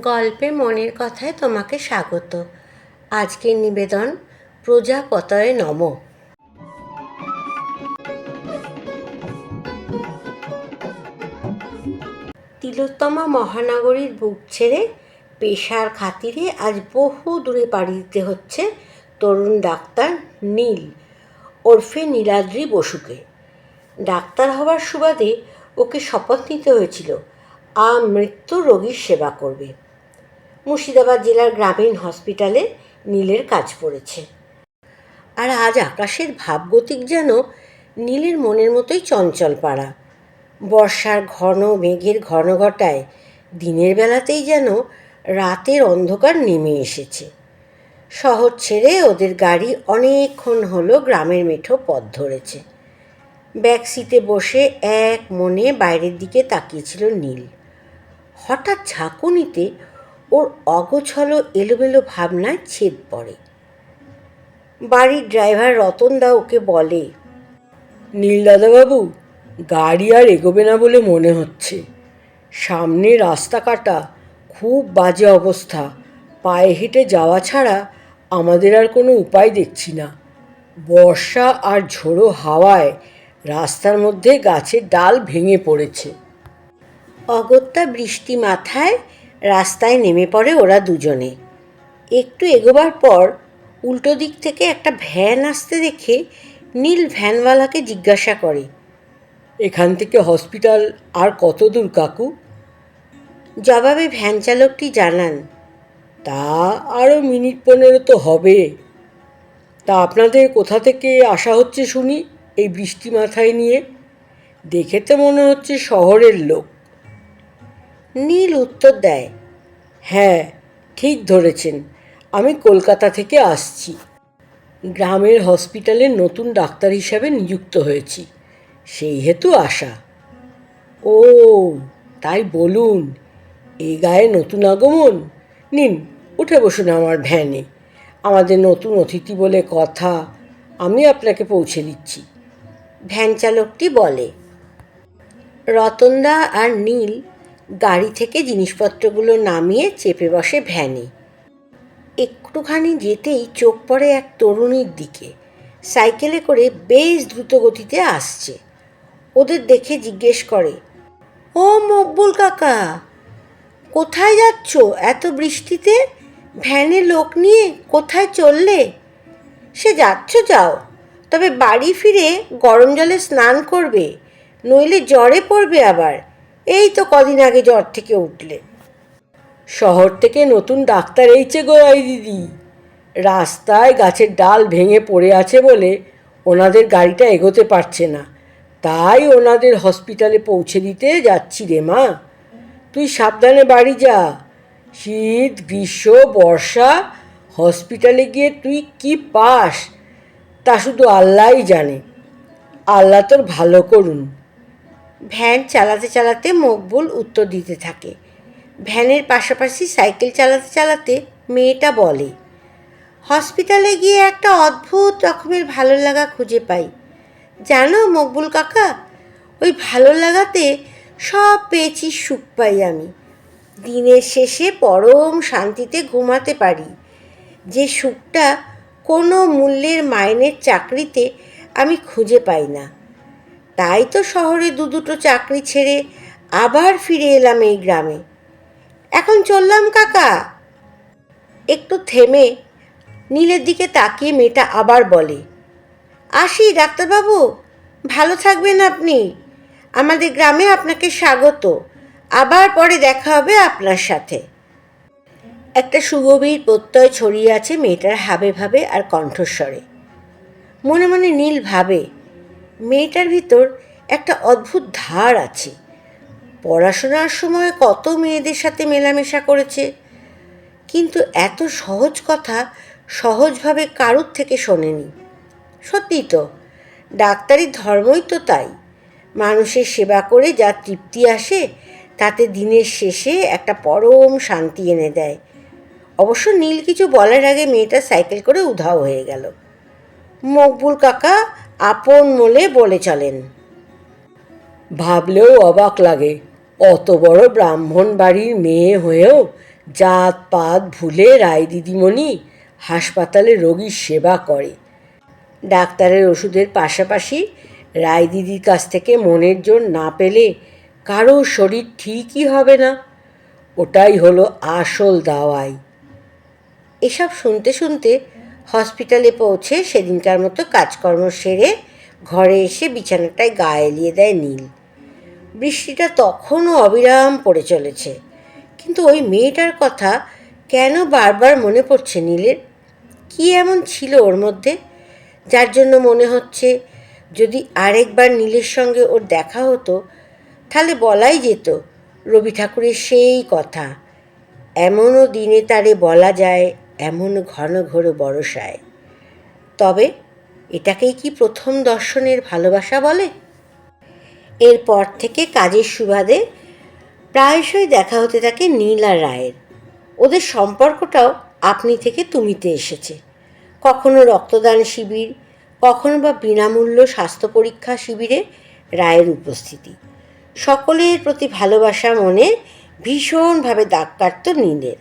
গল্পে মনের কথায় তোমাকে স্বাগত। আজকের নিবেদন, প্রজাপতয়ে নম। তিলোত্তমা মহানগরীর বুক ছেড়ে পেশার খাতিরে আজ বহু দূরে পাড়ি দিতে হচ্ছে তরুণ ডাক্তার নীল, ওরফে নীলাদ্রি বসুকে। ডাক্তার হওয়ার সুবাদে ওকে শপথ নিতে হয়েছিল আমৃত্যু রোগীর সেবা করবে। মুর্শিদাবাদ জেলার গ্রামীণ হসপিটালে নীলের কাজ পড়েছে। আর আজ আকাশের ভাবগতিক যেন নীলের মনের মতোই চঞ্চল পাড়া। বর্ষার ঘন মেঘের ঘন ঘটায় দিনের বেলাতেই যেন রাতের অন্ধকার নেমে এসেছে। শহর ছেড়ে ওদের গাড়ি অনেকক্ষণ হলো গ্রামের মেঠো পথ ধরেছে। ব্যাক সিটে বসে এক মনে বাইরের দিকে তাকিয়েছিল নীল। হঠাৎ ঝাঁকুনিতে ওর অগোছলো, এলোমেলো ভাবনায় ছেদ পড়ে। বাড়ির ড্রাইভার রতনদা ওকে বলে নীলদাদাবাবু গাড়ি আর এগোবে না বলে মনে হচ্ছে। সামনে রাস্তা কাটা, খুব বাজে অবস্থা। পায়ে হেঁটে যাওয়া ছাড়া আমাদের আর কোনো উপায় দেখছি না। বর্ষা আর ঝোড়ো হাওয়ায় রাস্তার মধ্যে গাছের ডাল ভেঙে পড়েছে। অগত্যা বৃষ্টি মাথায় রাস্তায় নেমে পড়ে ওরা দুজনে। একটু এগোবার পর উল্টো দিক থেকে একটা ভ্যান আসতে দেখে নীল ভ্যানওয়ালাকে জিজ্ঞাসা করে, এখান থেকে হসপিটাল আর কত দূর কাকু? জবাবে ভ্যান চালকটি জানান, তা আরও মিনিট পনেরো তো হবে। তা আপনাদের কোথা থেকে আসা হচ্ছে শুনি এই বৃষ্টি মাথায় নিয়ে। দেখে তো মনে হচ্ছে শহরের লোক। নীল উত্তর দেয় হ্যাঁ ঠিক ধরেছেন, আমি কলকাতা থেকে আসছি। গ্রামের হসপিটালে নতুন ডাক্তার হিসাবে নিযুক্ত হয়েছি, সেই হেতু আসা ও, তাই বলুন এই গায়ে নতুন আগমন? নিন, উঠে বসুন আমার ভ্যানে। আমাদের নতুন অতিথি বলে কথা, আমি আপনাকে পৌঁছে দিচ্ছি। ভ্যান চালকটি বলে, রতনদা আর নীল গাড়ি থেকে জিনিসপত্রগুলো নামিয়ে চেপে বসে ভ্যানে। একটুখানি যেতেই চোখ পড়ে এক তরুণীর দিকে। সাইকেলে করে বেশ দ্রুত গতিতে আসছে। ওদের দেখে জিজ্ঞেস করে, ও মকবুল কাকা, কোথায় যাচ্ছ? এত বৃষ্টিতে? ভ্যানে লোক নিয়ে কোথায় চললে? সে যাচ্ছ যাও, তবে বাড়ি ফিরে গরম জলে স্নান করবে, নইলে জ্বরে পড়বে আবার। এই তো কদিন আগে জ্বর থেকে উঠলে। শহর থেকে নতুন ডাক্তার এইছে গো দিদি। রাস্তায় গাছের ডাল ভেঙে পড়ে আছে বলে ওনাদের গাড়িটা এগোতে পারছে না। তাই ওনাদের হসপিটালে পৌঁছে দিতে যাচ্ছি রে মা। তুই সাবধানে বাড়ি যা। শীত, গ্রীষ্ম, বর্ষা, হসপিটালে গিয়ে তুই কি পাস, তা শুধু আল্লাহই জানে। আল্লাহ তোর ভালো করুন। ভ্যান চালাতে চালাতে মকবুল উত্তর দিতে থাকে। ভ্যানের পাশাপাশি সাইকেল চালাতে চালাতে মেয়েটা বলে, হসপিটালে গিয়ে একটা অদ্ভুত রকমের ভালো লাগা খুঁজে পাই। জানো মকবুল কাকা, ওই ভালো লাগাতে সব পেয়েছি সুখ পাই আমি। দিনের শেষে পরম শান্তিতে ঘুমাতে পারি। যে সুখটা কোনো মূল্যের মাইনের চাকরিতে আমি খুঁজে পাই না। তাই তো শহরে দু দুটো চাকরি ছেড়ে আবার ফিরে এলাম এই গ্রামে। এখন চললাম কাকা। একটু থেমে নীলের দিকে তাকিয়ে মেয়েটা আবার বলে, আসি ডাক্তারবাবু, ভালো থাকবেন আপনি। আমাদের গ্রামে আপনাকে স্বাগত। আবার পরে দেখা হবে আপনার সাথে। একটা সুগভীর প্রত্যয় ছড়িয়ে আছে মেয়েটার হাবে ভাবে আর কণ্ঠস্বরে। মনে মনে নীল ভাবে মেয়েটার ভিতর একটা অদ্ভুত ধার আছে। পড়াশোনার সময় কত মেয়েদের সাথে মেলামেশা করেছে। কিন্তু এত সহজ কথা সহজভাবে কারুর থেকে শোনেনি। সত্যি তো ডাক্তারি ধর্মই তো তাই। মানুষের সেবা করে যা তৃপ্তি আসে, তাতে দিনের শেষে একটা পরম শান্তি এনে দেয়। অবশ্য নীল কিছু বলার আগে মেয়েটা সাইকেল করে উধাও হয়ে গেল। মকবুল কাকা আপন মলে বলে চলেন। ভাবলেও অবাক লাগে, অত বড় ব্রাহ্মণ বাড়ির মেয়ে হয়েও জাত পাত ভুলে রায় দিদিমণি হাসপাতালে রোগীর সেবা করে। ডাক্তারের ওষুধের পাশাপাশি রায় দিদির কাছ থেকে মনের জোর না পেলে কারও শরীর ঠিকই হবে না। ওটাই হলো আসল দাওয়াই। এসব শুনতে শুনতে হসপিটালে পৌঁছে সেদিনকার মতো কাজকর্ম সেরে ঘরে এসে বিছানাটায় গা এলিয়ে দেয় নীল। বৃষ্টিটা তখনও অবিরাম পড়ে চলেছে। কিন্তু ওই মেয়েটার কথা কেন বারবার মনে পড়ছে নীলের? কি এমন ছিল ওর মধ্যে? যার জন্য মনে হচ্ছে যদি আরেকবার নীলের সঙ্গে ওর দেখা হতো, তাহলে বলাই যেত রবি ঠাকুরের সেই কথা। এমনও দিনে তারে বলা যায় এমন ঘন ঘোর বরসায়। তবে এটাকেই কি প্রথম দর্শনের ভালোবাসা বলে? এরপর থেকে কাজের সুবাদে প্রায়শই দেখা হতে থাকে নীল রায়ের। ওদের সম্পর্কটাও আপনি থেকে তুমিতে এসেছে। কখনো রক্তদান শিবির, কখনো বা বিনামূল্য স্বাস্থ্য পরীক্ষা শিবিরে রায়ের উপস্থিতি। সকলের প্রতি ভালোবাসা মনে ভীষণভাবে দাগ কাটত নীলের।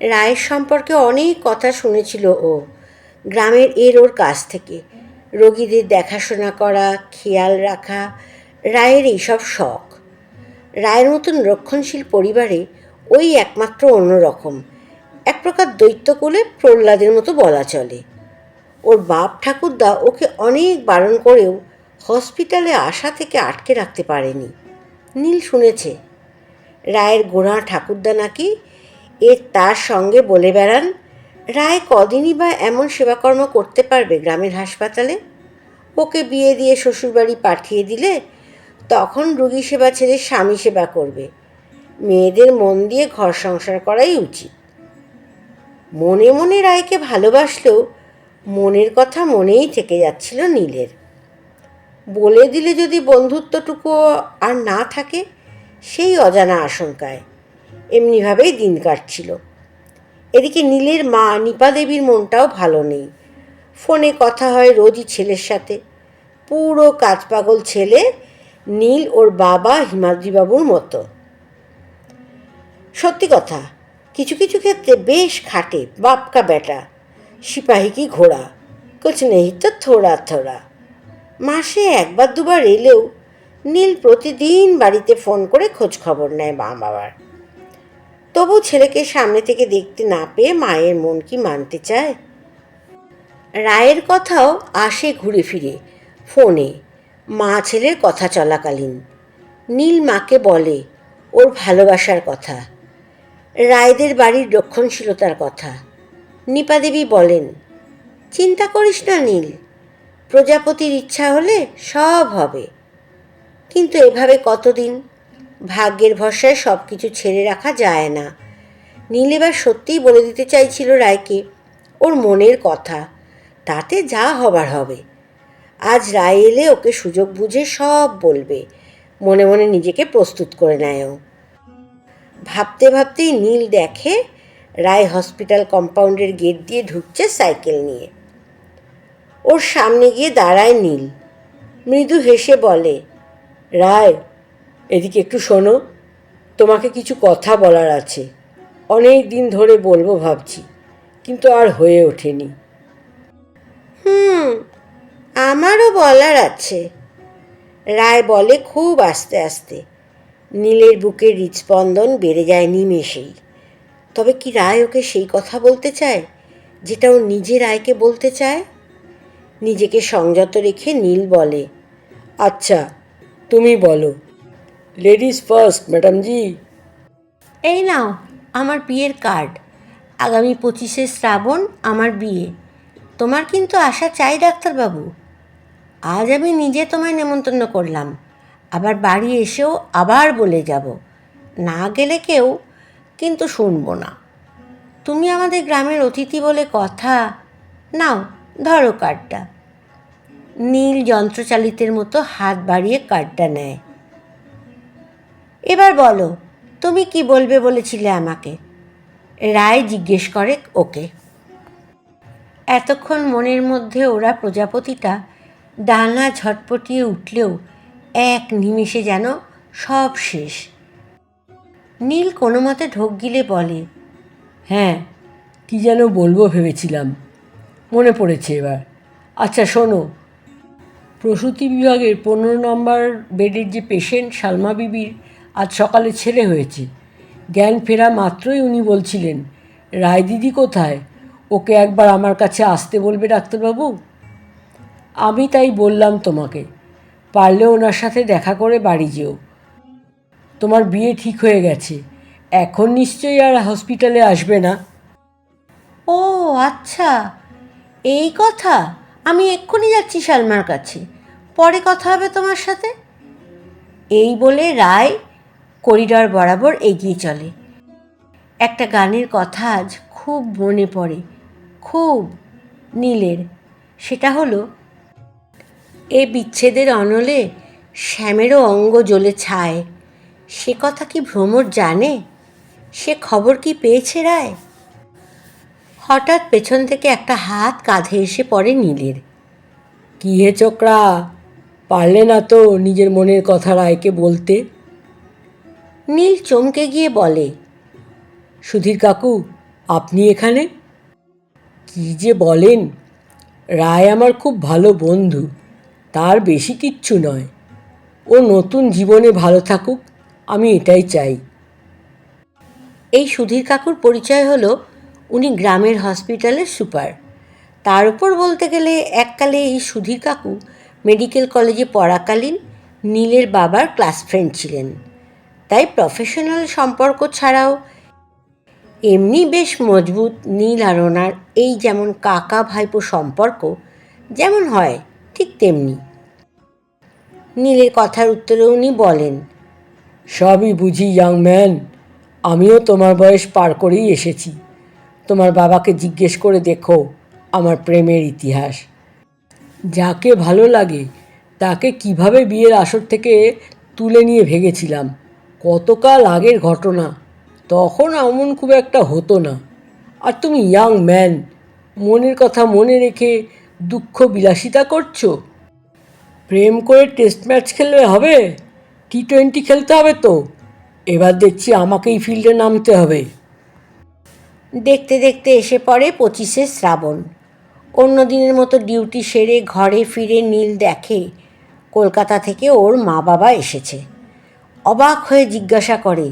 রায়ের সম্পর্কে অনেক কথা শুনেছিল ও। গ্রামের এর ওর কাছ থেকে। রোগীদের দেখাশোনা করা, খেয়াল রাখা, রায়ের এইসব শখ। রায়ের মতন রক্ষণশীল পরিবারে ওই একমাত্র অন্যরকম। এক প্রকার দৈত্যকুলে প্রহ্লাদের মতো বলা চলে। ওর বাপ ঠাকুরদা ওকে অনেক বারণ করেও হসপিটালে আসা থেকে আটকে রাখতে পারেনি। নীল শুনেছে, রায়ের গোড়া ঠাকুরদা নাকি এর তার সঙ্গে বলে বেড়ান, রায় কদিনই বা এমন সেবাকর্ম করতে পারবে গ্রামের হাসপাতালে? ওকে বিয়ে দিয়ে শ্বশুরবাড়ি পাঠিয়ে দিলে তখন রুগী সেবা ছেড়ে স্বামী সেবা করবে। মেয়েদের মন দিয়ে ঘর সংসার করাই উচিত। মনে মনে রায়কে ভালোবাসলেও মনের কথা মনেই থেকে যাচ্ছিল নীলের। বলে দিলে যদি বন্ধুত্বটুকু আর না থাকে, সেই অজানা আশঙ্কায়। এমনিভাবেই দিন কাটছিল। এদিকে নীলের মা নিপা দেবীর মনটাও ভালো নেই। ফোনে কথা হয় রোজই ছেলের সাথে। পুরো কাজ পাগল ছেলে নীল ওর বাবা হিমাদ্রিবাবুর মতো। সত্যি কথা, কিছু কিছু ক্ষেত্রে বেশ খাটে, বাপকা বেটা সিপাহী কি ঘোড়া? কুছ নেই তো থোড়া থোড়া। মাসে একবার দুবার এলেও নীল প্রতিদিন বাড়িতে ফোন করে খোঁজ খবর নেয় মা বাবার তবু ছেলেকে সামনে থেকে দেখতে না পেয়ে মায়ের মন কি মানতে চায়? রায়ের কথাও আসে ঘুরে ফিরে, ফোনে। মা ছেলের কথা চলাকালীন। নীল মাকে বলে, ওর ভালোবাসার কথা। রায়দের বাড়ির রক্ষণশীলতার কথা। নিপা দেবী বলেন, চিন্তা করিস না নীল, প্রজাপতির ইচ্ছা হলে সব হবে। কিন্তু এভাবে কতদিন ভাগ্যের ভরসায় সব কিছু ছেড়ে রাখা যায় না। নীল এবার সত্যিই বলে দিতে চাইছিল রায়কে ওর মনের কথা, তাতে যা হবার হবে। আজ রায় এলে ওকে সুযোগ বুঝে সব বলবে, মনে মনে নিজেকে প্রস্তুত করে নেয় ও। ভাবতে ভাবতেই নীল দেখে রায় হসপিটাল কম্পাউন্ডের গেট দিয়ে ঢুকছে সাইকেল নিয়ে। ওর সামনে গিয়ে দাঁড়ায় নীল। মৃদু হেসে বলে, রায় এদিকে একটু শোনো, তোমাকে কিছু কথা বলার আছে। অনেক দিন ধরে বলব ভাবছি, কিন্তু আর হয়ে ওঠেনি। হুম, আমারও বলার আছে। রায় বলে খুব আস্তে আস্তে। নীলের বুকের হৃদস্পন্দন বেড়ে যায় নিমেষেই। তবে কি রায় ওকে সেই কথা বলতে চায়, যেটা ও নিজে রায়কে বলতে চায়? নিজেকে সংযত রেখে নীল বলে আচ্ছা তুমি বলো। লেডিস ফার্স্ট ম্যাডাম জি এই নাও, আমার বিয়ের কার্ড আগামী পঁচিশে শ্রাবণ আমার বিয়ে। তোমার কিন্তু আশা চাই, ডাক্তারবাবু। আজ আমি নিজে তোমায় নেমন্তন্ন করলাম। আবার বাড়ি এসেও আবার বলে যাব। না গেলে কেউ কিন্তু শুনব না। তুমি আমাদের গ্রামের অতিথি বলে কথা। নাও, ধরো কার্ডটা নীল যন্ত্রচালিতের মতো হাত বাড়িয়ে কার্ডটা নেয়। এবার বলো, তুমি কি বলবে বলেছিলে আমাকে? রায় জিজ্ঞেস করে ওকে। এতক্ষণ মনের মধ্যে ওরা প্রজাপতিটা ডানা ঝটপটিয়ে উঠলেও এক নিমেষে যেন সব শেষ। নীল কোনো মতে ঢোক গিলে বলে হ্যাঁ কি যেন বলব ভেবেছিলাম। মনে পড়েছে এবার। আচ্ছা শোনো। প্রসূতি বিভাগের পনেরো নম্বর বেডের যে পেশেন্ট সালমা বিবির আজ সকালে ছেলে হয়েছে। জ্ঞান ফেরা মাত্রই উনি বলছিলেন, রায় দিদি কোথায়? ওকে একবার আমার কাছে আসতে বলবে ডাক্তারবাবু? আমি তাই বললাম তোমাকে, পারলে ওনার সাথে দেখা করে বাড়ি যেও। তোমার বিয়ে ঠিক হয়ে গেছে, এখন নিশ্চয়ই আর হসপিটালে আসবে না? ও আচ্ছা। এই কথা? আমি এক্ষুনি যাচ্ছি সালমার কাছে। পরে কথা হবে তোমার সাথে। এই বলে রায় করিডর বরাবর এগিয়ে চলে। একটা গানের কথা আজ খুব মনে পড়ে, খুব নীলের। সেটা হলো, এ বিচ্ছেদের অনলে শ্যামেরও অঙ্গ জ্বলে ছায়। সে কথা কি ভ্রমর জানে? সে খবর কি পেয়েছে রায়? হঠাৎ পেছন থেকে একটা হাত কাঁধে এসে পড়ে নীলের। কি হে চোকরা পারলে না তো নিজের মনের কথা রায়কে বলতে? নীল চমকে গিয়ে বলে, সুধীর কাকু, আপনি এখানে? কি যে বলেন? রায় আমার খুব ভালো বন্ধু, তার বেশি কিচ্ছু নয়। ও নতুন জীবনে ভালো থাকুক, আমি এটাই চাই। এই সুধীর কাকুর পরিচয় হলো উনি গ্রামের হসপিটালের সুপার। তার উপর বলতে গেলে এককালে এই সুধীর কাকু মেডিকেল কলেজে পড়াকালীন নীলের বাবার ক্লাস ফ্রেন্ড ছিলেন। প্রফেশনাল সম্পর্ক ছাড়াও এমনি বেশ মজবুত নীল আর ওনার এই যেমন কাকা ভাইপো সম্পর্ক, যেমন হয় ঠিক তেমনি। নীলের কথার উত্তরে উনি বলেন, সবই বুঝি ইয়াং ম্যান আমিও তোমার বয়স পার করেই এসেছি। তোমার বাবাকে জিজ্ঞেস করে দেখো আমার প্রেমের ইতিহাস। যাকে ভালো লাগে তাকে কীভাবে বিয়ের আসর থেকে তুলে নিয়ে ভেগেছিলাম কতকাল আগের ঘটনা, তখন এমন খুব একটা হতো না। আর তুমি ইয়াং ম্যান মনের কথা মনে রেখে দুঃখ বিলাসিতা করছ? প্রেম করে টেস্ট ম্যাচ খেললে হবে? টি টোয়েন্টি খেলতে হবে তো? এবার দেখছি আমাকেই ফিল্ডে নামতে হবে। দেখতে দেখতে এসে পড়ে পঁচিশে শ্রাবণ। অন্য দিনের মতো ডিউটি সেরে ঘরে ফিরে নীল দেখে কলকাতা থেকে ওর মা বাবা এসেছে। অবাক হয়ে জিজ্ঞাসা করে,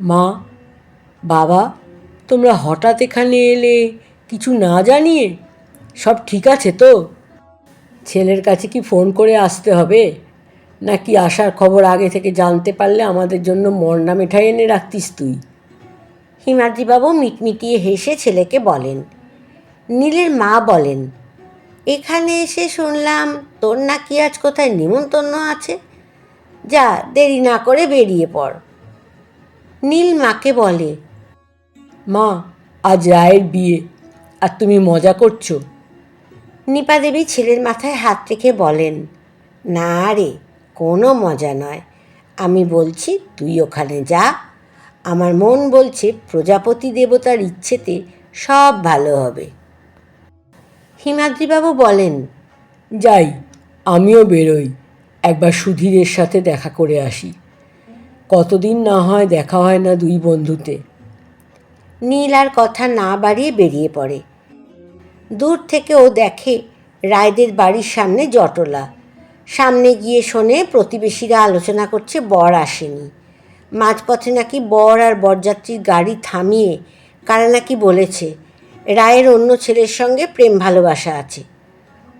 মা, বাবা, তোমরা হঠাৎ এখানে এলে কিছু না জানিয়ে সব ঠিক আছে তো? ছেলের কাছে কি ফোন করে আসতে হবে? নাকি আসার খবর আগে থেকে জানতে পারলে আমাদের জন্য মন্ডা মিঠাই এনে রাখতিস তুই? হিমাদ্রিবাবু মিটমিটিয়ে হেসে ছেলেকে বলেন, নীলের মা বলেন, এখানে এসে শুনলাম তোর নাকি আজ কোথায় নিমন্ত্রণ আছে যা, দেরি না করে বেরিয়ে পড়। নীল মাকে বলে, মা, আজ রায়ের বিয়ে, আর তুমি মজা করছ? নিপা দেবী ছেলের মাথায় হাত রেখে বলেন, না রে, কোনো মজা নয়। আমি বলছি, তুই ওখানে যা। আমার মন বলছে, প্রজাপতি দেবতার ইচ্ছেতে সব ভালো হবে। হিমাদ্রিবাবু বলেন, যাই, আমিও বেরোই। একবার সুধীরের সাথে দেখা করে আসি। কতদিন না হয় দেখা হয় না দুই বন্ধুতে। নীল আর কথা না বাড়িয়ে বেরিয়ে পড়ে। দূর থেকে ও দেখে রায়দের বাড়ির সামনে জটলা। সামনে গিয়ে শোনে প্রতিবেশীরা আলোচনা করছে বর আসেনি। মাঝপথে নাকি বর আর বরযাত্রীর গাড়ি থামিয়ে কারা নাকি বলেছে, রায়ের অন্য ছেলের সঙ্গে প্রেম ভালোবাসা আছে।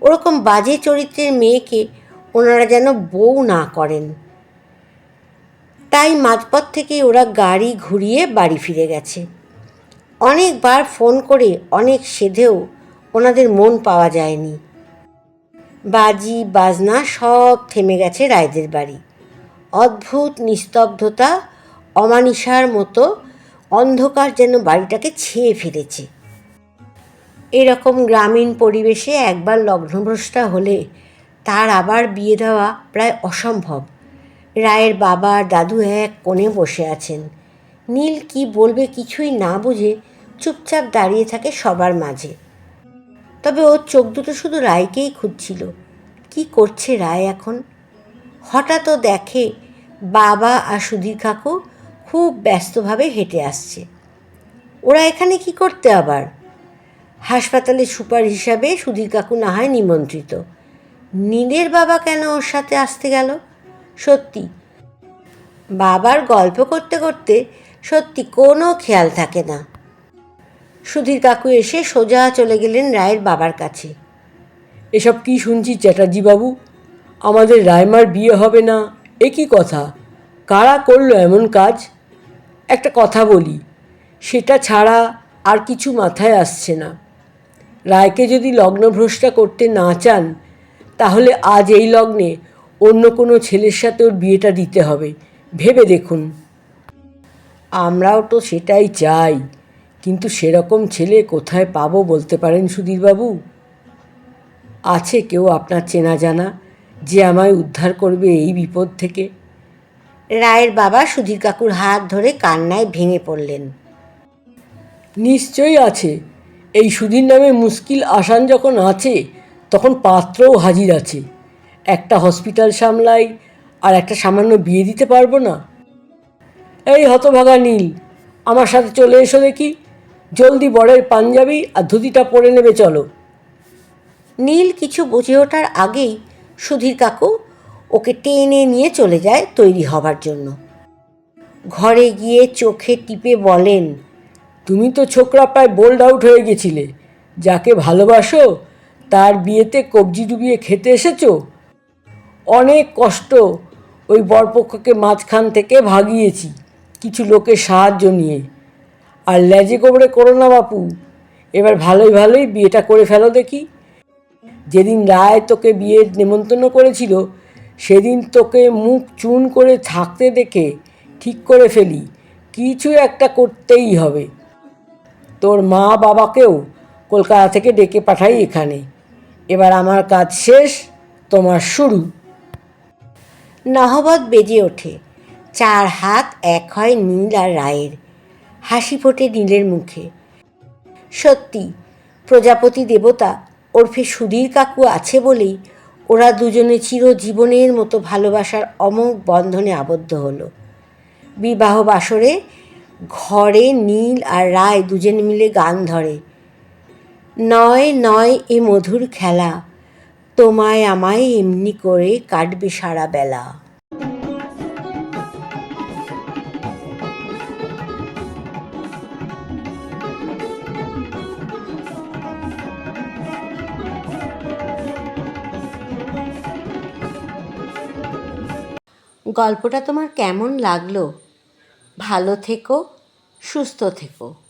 ওরকম বাজে চরিত্রের মেয়েকে ওনারা যেন বউ না করেন। তাই মাঝপথ থেকেই ওরা গাড়ি ঘুরিয়ে বাড়ি ফিরে গেছে। অনেকবার ফোন করে অনেক সেধেও ওনাদের মন পাওয়া যায়নি। বাজি, বাজনা সব থেমে গেছে রায়দের বাড়ি। অদ্ভুত নিস্তব্ধতা, অমানিসার মতো অন্ধকার যেন বাড়িটাকে ছেয়ে ফেলেছে। এরকম গ্রামীণ পরিবেশে একবার লগ্নভ্রষ্টা হলে তার আবার বিয়ে দেওয়া প্রায় অসম্ভব। রায়ের বাবা দাদু এক কোণে বসে আছেন। নীল কি বলবে কিছুই না বুঝে চুপচাপ দাঁড়িয়ে থাকে সবার মাঝে। তবে ওর চোখ দুটো শুধু রায়কেই খুঁজছিল। কি করছে রায় এখন? হঠাৎ ও দেখে বাবা আর সুধীর কাকু খুব ব্যস্তভাবে হেঁটে আসছে। ওরা এখানে কি করতে আবার? হাসপাতালে সুপার হিসাবে সুধীর কাকু না হয় নিমন্ত্রিত। নীলের বাবা কেন ওর সাথে আসতে গেল? সত্যি। বাবার গল্প করতে করতে সত্যি কোনো খেয়াল থাকে না। সুধীর কাকু এসে সোজা চলে গেলেন রায়ের বাবার কাছে। এসব কি শুনছি চ্যাটার্জি বাবু আমাদের রায়মার বিয়ে হবে না, এ কি কথা? কারা করল এমন কাজ? একটা কথা বলি, সেটা ছাড়া আর কিছু মাথায় আসছে না। রায়কে যদি লগ্নভ্রষ্টা করতে না চান তাহলে আজ এই লগ্নে অন্য কোনো ছেলের সাথে ওর বিয়েটা দিতে হবে। ভেবে দেখুন। আমরাও তো সেটাই চাই। কিন্তু সেরকম ছেলে কোথায় পাবো বলতে পারেন সুধীরবাবু? আছে কেউ আপনার চেনা জানা যে আমায় উদ্ধার করবে এই বিপদ থেকে? রায়ের বাবা সুধীর কাকুর হাত ধরে কান্নায় ভেঙে পড়লেন। নিশ্চয়ই আছে। এই সুধীর নামে মুশকিল আসান যখন আছে তখন পাত্রও হাজির আছে। একটা হসপিটাল সামলাই আর একটা সামান্য বিয়ে দিতে পারব না। এই হতভাগা নীল আমার সাথে চলে এসো দেখি। জলদি বরের পাঞ্জাবি আর ধুতিটা পরে নেবে চলো। নীল কিছু বুঝে ওঠার আগেই সুধীর কাকু ওকে টেনে নিয়ে চলে যায় তৈরি হবার জন্য। ঘরে গিয়ে চোখে টিপে বলেন তুমি তো ছোকরা প্রায় বোল্ড আউট হয়ে গেছিলে। যাকে ভালোবাসো তার বিয়েতে কবজি ডুবিয়ে খেতে এসেছ? অনেক কষ্ট। ওই বরপক্ষকে মাঝখান থেকে ভাগিয়েছি, কিছু লোকের সাহায্য নিয়ে। আর ল্যাজে গোবরে করো না বাপু, এবার ভালোই ভালোই বিয়েটা করে ফেলো দেখি। যেদিন রায় তোকে বিয়ের নেমন্তন্ন করেছিল, সেদিন তোকে মুখ চুন করে থাকতে দেখে, ঠিক করে ফেলি, কিছু একটা করতেই হবে। তোর মা বাবাকেও কলকাতা থেকে ডেকে পাঠাই এখানে। এবার আমার কাজ শেষ, তোমার শুরু। নহবত বেজে ওঠে। চার হাত এক হয় নীল আর রায়ের। হাসি ফোটে নীলের মুখে। সত্যি, প্রজাপতি দেবতা, ওরফে সুধীর কাকু আছে বলেই ওরা দুজনে চিরজীবনের মতো ভালোবাসার অমোঘ বন্ধনে আবদ্ধ হলো। বিবাহ বাসরে ঘরে নীল আর রায় দুজনে মিলে গান ধরে। নয় নয় এ মধুর খেলা। তোমায় আমায় এমনি করে কাটবে সারা বেলা। গল্পটা তোমার কেমন লাগল? ভালো থেকো, সুস্থ থেকো।